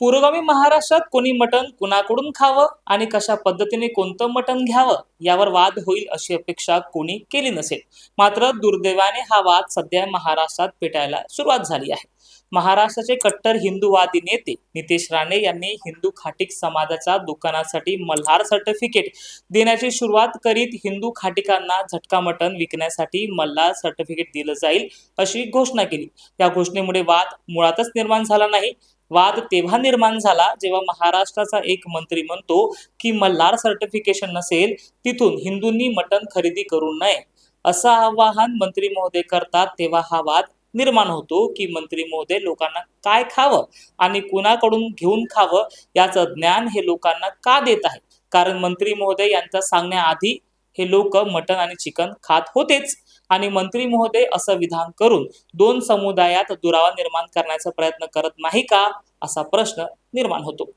पुरोगामी महाराष्ट्रात कोणी मटण कुणाकडून खावं आणि कशा पद्धतीने कोणतं मटण घ्यावं यावर वाद होईल अशी अपेक्षा कोणी केली नसेल. मात्र दुर्दैवाने हा वाद सध्या महाराष्ट्रात पेटायला सुरुवात झाली आहे. महाराष्ट्राचे कट्टर हिंदूवादी नेते नितेश राणे यांनी हिंदू खाटीक समाजाच्या दुकानासाठी मल्हार सर्टिफिकेट देण्याची सुरुवात करीत हिंदू खाटिकांना झटका मटण विकण्यासाठी मल्हार सर्टिफिकेट दिलं जाईल अशी घोषणा केली. या घोषणेमुळे वाद मुळातच निर्माण झाला नाही. वाद तेव्हा निर्माण झाला जेव्हा महाराष्ट्राचा एक मंत्री म्हणतो की मल्हार सर्टिफिकेशन नसेल तिथून हिंदूंनी मटण खरेदी करू नये. असं आवाहन मंत्री महोदय करतात तेव्हा हा वाद निर्माण होतो की मंत्री महोदय लोकांना काय खावं आणि कुणाकडून घेऊन खावं याचं ज्ञान हे लोकांना का देत आहे? कारण मंत्री महोदय यांच्या सांगण्याआधी हे लोक मटण आणि चिकन खात होतेच. आणि मंत्री महोदय असं विधान करून दोन समुदायात दुरावा निर्माण करण्याचा प्रयत्न करत नाही का असा प्रश्न निर्माण होतो.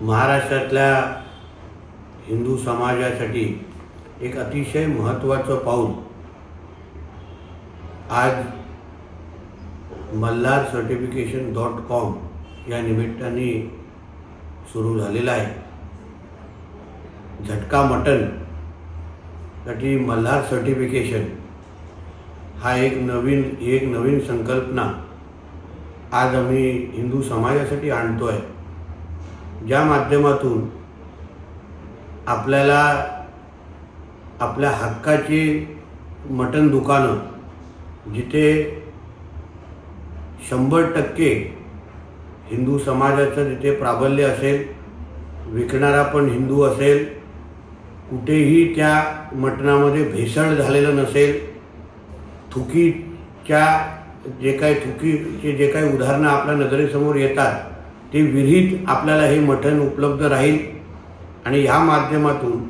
महाराष्ट्रातल्या हिंदू समाजासाठी एक अतिशय महत्त्वाचं पाऊल आज मल्हार सर्टिफिकेशन डॉट कॉम या निमित्ताने सुरू झालेलं आहे. झटका मटनसाठी मल्हार सर्टिफिकेशन हा एक नवीन ही एक नवीन संकल्पना आज आम्ही हिंदू समाजासाठी आणतो आहे ज्या माध्यमातून आपल्याला आपल्या हक्काची मटण दुकानं जिथे शंभर टक्के हिंदू समाजाचं तिथे प्राबल्य असेल विकणारा पण हिंदू असेल कुठेही त्या मटणामध्ये भेसळ झालेलं नसेल थुकीच्या जे काही थुकीचे जे काही उदाहरणं आपल्या नजरेसमोर येतात ते विरहित आपल्याला हे मठण उपलब्ध राहील. आणि ह्या माध्यमातून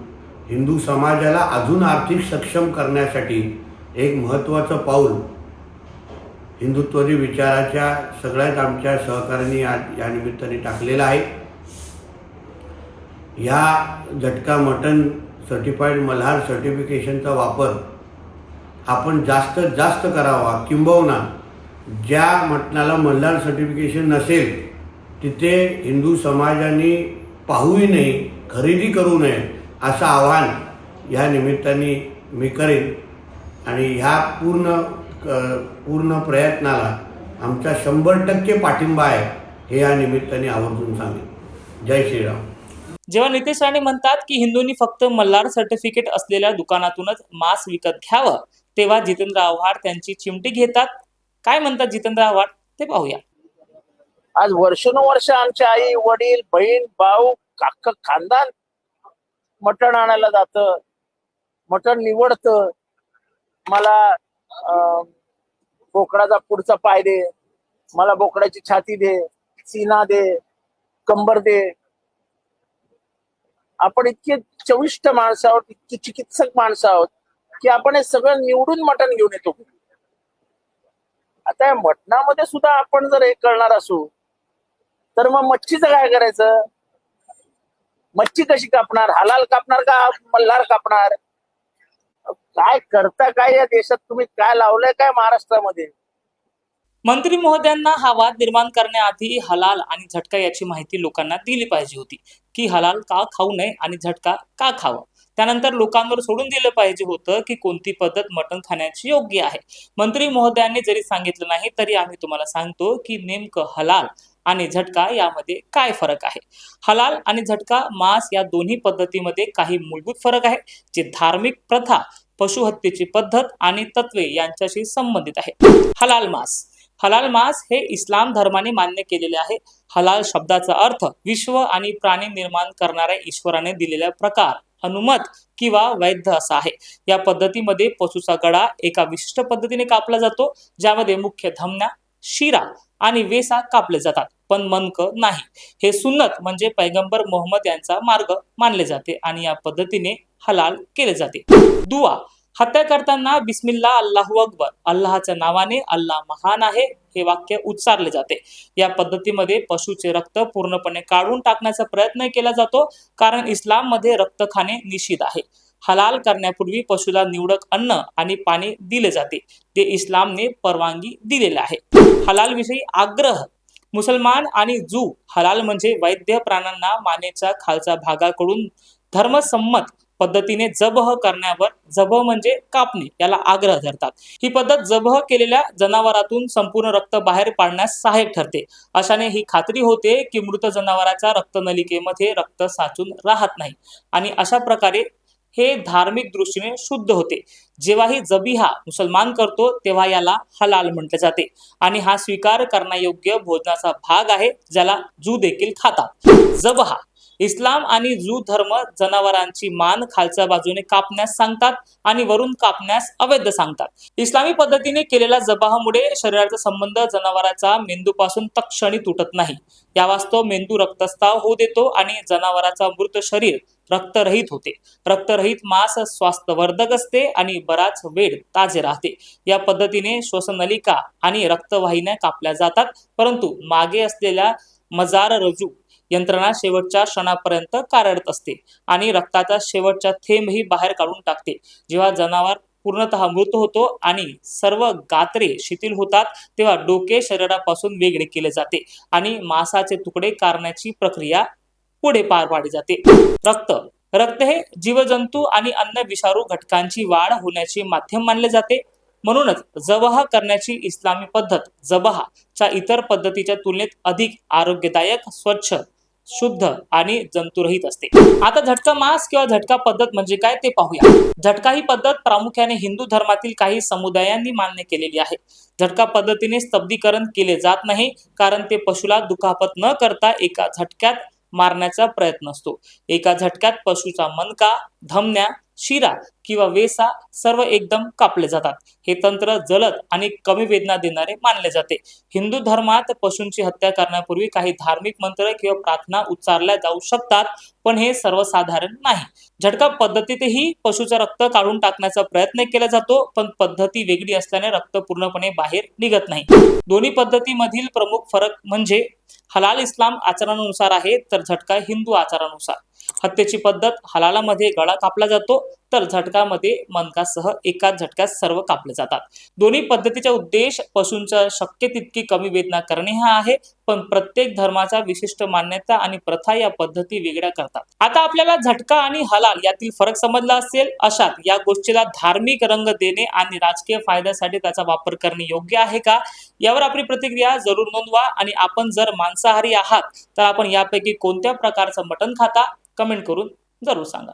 हिंदू समाजाला अजून आर्थिक सक्षम करण्यासाठी एक महत्त्वाचं पाऊल हिंदुत्ववादी विचाराच्या सगळ्याच आमच्या सहकाऱ्यांनी आज या निमित्ताने टाकलेला आहे. ह्या झटका मटन सर्टिफाईड मल्हार सर्टिफिकेशनचा वापर आपण जास्त जास्त करावा किंबहुना ज्या मटणाला मल्हार सर्टिफिकेशन नसेल तिथे हिंदू समाजाने पाहूही नाही खरेदी करू नये असं आव्हान ह्या निमित्ताने मी करेन. आणि ह्या पूर्ण पूर्ण प्रयत्नाला आमचा शंभर टक्के पाठिंबा आहे हे या निमित्ताने आवर्जून सांगेन. जय श्रीराम. जेव्हा नितेश राणे म्हणतात की हिंदूंनी फक्त मल्हार सर्टिफिकेट असलेल्या दुकानातूनच मांस विकत घ्यावं तेव्हा जितेंद्र आव्हाड त्यांची चिमटी घेतात. काय म्हणतात जितेंद्र आव्हाड? ते पाहूया. आज वर्षानुवर्ष आमचे आई वडील बहीण भाऊ काक खानदान मटण आणायला जात. मटण निवडत. मला अं, बोकडाचा पुढचा पाय दे. मला बोकडाची छाती दे. सीना दे. कंबर दे. आपण इतके चविष्ट माणसं आहोत इतकी चिकित्सक माणसं आहोत. की आपण हे सगळं निवडून मटण घेऊन येतो. आता या मटणामध्ये सुद्धा आपण जर हे करणार असू तर मग मच्छीचं काय करायचं? मच्छी कशी कापणार? हलाल कापणार का मल्हार कापणार? काय करता काय या देशात? तुम्ही काय लावलंय काय महाराष्ट्रामध्ये? मंत्री महोदयांना हा वाद निर्माण करण्याआधी हलाल आणि झटका याची माहिती लोकांना दिली पाहिजे होती की हलाल का खाऊ नये आणि झटका का खावं? त्यानंतर लोकांवर सोडून दिलं पाहिजे होतं की कोणती पद्धत मटण खाण्याची योग्य आहे. मंत्री महोदयांनी जरी सांगितलं नाही तरी आम्ही तुम्हाला सांगतो की नेमकं हलाल आणि झटका यामध्ये काय फरक आहे? हलाल आणि झटका मांस या दोन्ही पद्धतीमध्ये काही मूलभूत फरक आहे जे धार्मिक प्रथा पशुहत्येची पद्धत आणि तत्वे यांच्याशी संबंधित आहे. हलाल मांस. हलाल मांस हे इस्लाम धर्माने मान्य केलेले आहे. हलाल शब्दाचा अर्थ विश्व आणि प्राणी निर्माण करणाऱ्या ईश्वराने दिलेला प्रकार. अनुमत किंवा वैध असा आहे. या पद्धतीमध्ये पशुचा गळा एका विशिष्ट पद्धतीने कापला जातो ज्यामध्ये मुख्य धमन्या शिरा आणि वेसा कापले जातात पण मनक नाही. हे सुन्नत म्हणजे पैगंबर मोहम्मद यांचा मार्ग मानले जाते आणि या पद्धतीने हलाल केले जाते. दुवा हत्या करताना बिस्मिल्ला अल्लाहू अकबर अल्लाहच्या नावाने अल्लाह महान आहे हे वाक्य उच्चारले जाते. या पद्धतीमध्ये पशुचे रक्त पूर्णपणे काढून टाकण्याचा प्रयत्न केला जातो कारण इस्लाममध्ये रक्त खाणे निषिद्ध आहे. हलाल करण्यापूर्वी पशुला निवडक अन्न आणि पाणी दिले जाते ते इस्लामने परवानगी दिलेले आहे. हलाल विषयी आग्रह मुसलमान आणि जू हलाल म्हणजे वैद्य प्राण्यांना मानेच्या खालच्या भागाकडून धर्मसंमत पद्धतीने जबह करण्यावर जबह म्हणजे कापणे याला आग्रह धरतात. ही पद्धत जबह केलेल्या जनावरातून संपूर्ण रक्त बाहेर पाडण्यास सहाय्यक ठरते. अशाने ही खात्री होते की मृत जनावराच्या रक्तनलिकेमध्ये रक्त साचून राहत नाही आणि अशा प्रकारे हे धार्मिक दृष्टीने शुद्ध होते. जेव्हा ही जबिहा मुसलमान करतो तेव्हा याला हलाल म्हटले जाते आणि हा स्वीकार करण्यायोग्य भोजनाचा भाग आहे ज्याला जू देखील खातात. जबहा इस्लाम आणि जू धर्म जनावरांची मान खालच्या बाजूने कापण्यास सांगतात आणि वरून कापण्यास अवैध सांगतात. इस्लामी पद्धतीने केलेल्या जबाहामुळे शरीराचा संबंध जनावराचा मेंदूपासून तक्षणी तुटत नाही. या वास्तव मेंदू रक्तस्त्राव होऊ देतो आणि जनावराचा मृत शरीर रक्तरहित होते. रक्तरहित मांस स्वास्थ्यवर्धक असते आणि बराच वेळ ताजे राहते. या पद्धतीने श्वसनलिका आणि रक्तवाहिन्या कापल्या जातात परंतु मागे असलेल्या मजार रजू यंत्रणा शेवटच्या क्षणापर्यंत कार्यरत असते आणि रक्ताचा शेवटचा थेंबही बाहेर काढून टाकते. जेव्हा जनावर पूर्णतः मृत होतो आणि सर्व गात्रे शिथिल होतात तेव्हा डोके शरीरापासून वेगळे केले जाते आणि मांसाचे तुकडे करण्याची प्रक्रिया पुढे पार पाडली जाते. रक्त. रक्त हे जीवजंतू आणि अन्य विषारू घटकांची वाढ होण्याचे माध्यम मानले जाते. म्हणूनच जबहा करण्याची इस्लामी पद्धत जबहा च्या इतर पद्धतीच्या तुलनेत अधिक आरोग्यदायक स्वच्छ शुद्ध आणि जंतुरहित असते. आता झटका मांस किंवा झटका पद्धत म्हणजे काय ते पाहूया. झटका ही पद्धत प्रामुख्याने हिंदू धर्मातील काही समुदायांनी मान्य केलेली आहे. झटका पद्धतीने स्तब्धीकरण केले जात नाही कारण ते पशुला दुखापत न करता एका झटक्यात मारण्याचा प्रयत्न असतो. एका झटक्यात पशुचा मनका धमन्या शिरा किंवा वेसा सर्व एकदम कापले जातात. हे तंत्र जलद आणि कमी वेदना देणारे मानले जाते. हिंदू धर्मात पशूंची हत्या करण्यापूर्वी काही धार्मिक मंत्र किंवा प्रार्थना उच्चारल्या जाऊ शकतात पण हे सर्वसाधारण नाही. झटका पद्धतीतही पशुचं रक्त काढून टाकण्याचा प्रयत्न केला जातो पण पद्धती वेगळी असल्याने रक्त पूर्णपणे बाहेर निघत नाही. दोन्ही पद्धतीमधील प्रमुख फरक म्हणजे हलाल इस्लाम आचरणानुसार आहे तर झटका हिंदू आचारानुसार हत्येची पद्धत हलालामध्ये गळा कापला जातो तर झटकामध्ये मनकासह एकाच झटक्यात सर्व कापले जातात. दोन्ही पद्धतीचा उद्देश पशूंच्या शक्य तितकी कमी वेदना करणे हा आहे पण प्रत्येक धर्माचा विशिष्ट मान्यता आणि प्रथा या पद्धती वेगळ्या करतात. आता आपल्याला झटका आणि हलाल यातील फरक समजला असेल अशात या गोष्टीला धार्मिक रंग देणे आणि राजकीय फायद्यासाठी त्याचा वापर करणे योग्य आहे का? यावर आपली प्रतिक्रिया जरूर नोंदवा आणि आपण जर मांसाहारी आहात तर आपण यापैकी कोणत्या प्रकारचं मटण खाता? कमेंट करून जरूर सांगा.